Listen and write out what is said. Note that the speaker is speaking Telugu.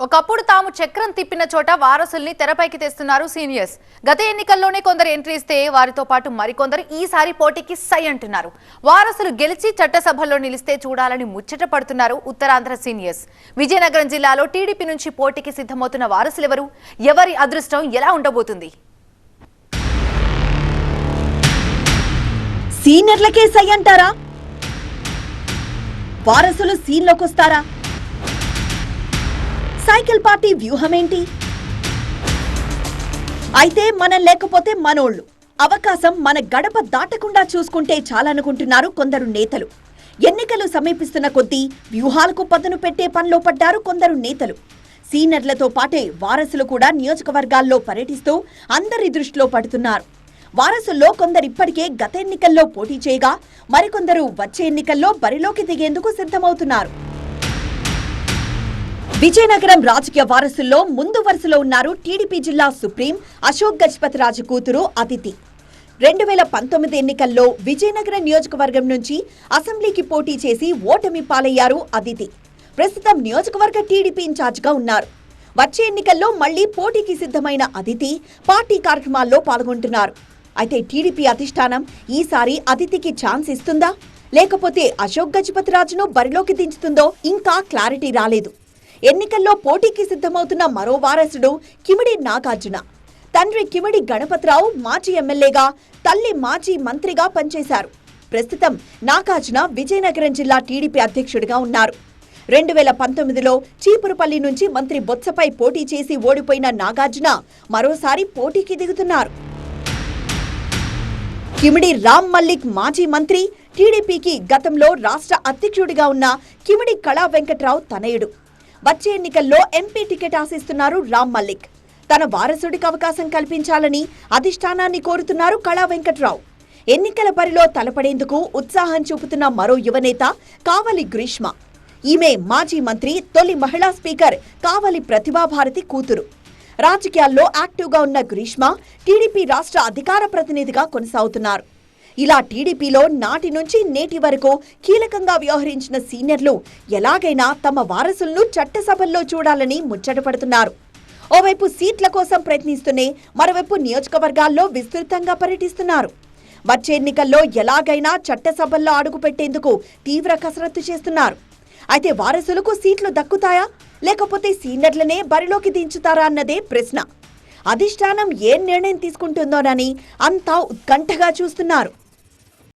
ఒకప్పుడు తాము చక్రం తిప్పిన చోట వారసుల్ని తెరపైకి తెస్తున్నారు సీనియర్స్. గత ఎన్నికల్లోనే కొందరు ఎంట్రీ ఇస్తే వారితో పాటు మరికొందరు ఈసారి పోటీకి సై అంటున్నారు. వారసులు గెలిచి చట్టసభల్లో నిలిస్తే చూడాలని ముచ్చట పడుతున్నారు ఉత్తరాంధ్ర సీనియర్స్. విజయనగరం జిల్లాలో టీడీపీ నుంచి పోటీకి సిద్ధమవుతున్న వారసులెవరు? ఎవరి అదృష్టం ఎలా ఉండబోతుంది? సీనియర్లకే సై అంటారా? వారసులు సీన్లోకి వస్తారా సైకిల్ పార్టీ వ్యూహమేంటి? అయితే మనం లేకపోతే మనోళ్ళు. అవకాశం మన గడప దాటకుండా చూసుకుంటే చాలనుకుంటున్నారు కొందరు నేతలు. ఎన్నికలు సమీపిస్తున్న కొద్దీ వ్యూహాలకు పదును పెట్టే పనిలో పడ్డారు కొందరు నేతలు. సీనియర్లతో పాటే వారసులు కూడా నియోజకవర్గాల్లో పర్యటిస్తూ అందరి దృష్టిలో పడుతున్నారు. వారసుల్లో కొందరు ఇప్పటికే గత ఎన్నికల్లో పోటీ చేయగా మరికొందరు వచ్చే ఎన్నికల్లో బరిలోకి దిగేందుకు సిద్ధమవుతున్నారు. విజయనగరం రాజకీయ వారసుల్లో ముందు వరుసలో ఉన్నారు టీడీపీ జిల్లా సుప్రీం అశోక్ గజపతి రాజు కూతురు అతిథి రెండు వేల పంతొమ్మిది ఎన్నికల్లో విజయనగరం నియోజకవర్గం నుంచి అసెంబ్లీకి పోటీ చేసి ఓటమి పాలయ్యారు అదితి. ప్రస్తుతం నియోజకవర్గ టీడీపీ ఇన్ఛార్జ్గా ఉన్నారు. వచ్చే ఎన్నికల్లో మళ్ళీ పోటీకి సిద్ధమైన అదితి పార్టీ కార్యక్రమాల్లో పాల్గొంటున్నారు. అయితే టీడీపీ అధిష్టానం ఈసారి అదితికి ఛాన్స్ ఇస్తుందా? లేకపోతే అశోక్ గజపతి రాజును బరిలోకి దించుతుందో ఇంకా క్లారిటీ రాలేదు. ఎన్నికల్లో పోటీకి సిద్ధమవుతున్న మరో వారసుడు కిమిడి నాగార్జున. తండ్రి కిమిడి గణపతిరావు మాజీ ఎమ్మెల్యేగా తల్లి మాజీ మంత్రిగా పనిచేశారు. ప్రస్తుతం నాగార్జున విజయనగరం జిల్లా టీడీపీ అధ్యక్షుడిగా ఉన్నారు. రెండు వేల పంతొమ్మిదిలో చీపురుపల్లి నుంచి మంత్రి బొత్సపై పోటీ చేసి ఓడిపోయిన నాగార్జున మరోసారి పోటీకి దిగుతున్నారు. కిమిడి రామ్ మల్లిక్ మాజీ మంత్రి టీడీపీకి గతంలో రాష్ట్ర అధ్యక్షుడిగా ఉన్న కిమిడి కళా వెంకట్రావు తనయుడు. వచ్చే ఎన్నికల్లో ఎంపీ టికెట్ ఆశిస్తున్నారు రామ్ మల్లిక్. తన వారసుడికి అవకాశం కల్పించాలని అధిష్టానాన్ని కోరుతున్నారు కళా వెంకట్రావు. ఎన్నికల బరిలో తలపడేందుకు ఉత్సాహం చూపుతున్న మరో యువనేత కావలి గ్రీష్మ. ఈమె మాజీ మంత్రి తొలి మహిళా స్పీకర్ కావలి ప్రతిభాభారతి కూతురు. రాజకీయాల్లో యాక్టివ్గా ఉన్న గ్రీష్మ టీడీపీ రాష్ట్ర అధికార ప్రతినిధిగా కొనసాగుతున్నారు. ఇలా టీడీపీలో నాటి నుంచి నేటి వరకు కీలకంగా వ్యవహరించిన సీనియర్లు ఎలాగైనా తమ వారసులను చట్టసభల్లో చూడాలని ముచ్చటపడుతున్నారు ఓవైపు సీట్ల కోసం ప్రయత్నిస్తూనే మరోవైపు నియోజకవర్గాల్లో విస్తృతంగా పర్యటిస్తున్నారు. వచ్చే ఎన్నికల్లో ఎలాగైనా చట్టసభల్లో అడుగుపెట్టేందుకు తీవ్ర కసరత్తు చేస్తున్నారు. అయితే వారసులకు సీట్లు దక్కుతాయా? లేకపోతే సీనియర్లనే బరిలోకి దించుతారా అన్నదే ప్రశ్న. అధిష్టానం ఏ నిర్ణయం తీసుకుంటుందోనని అంతా ఉత్కంఠగా చూస్తున్నారు.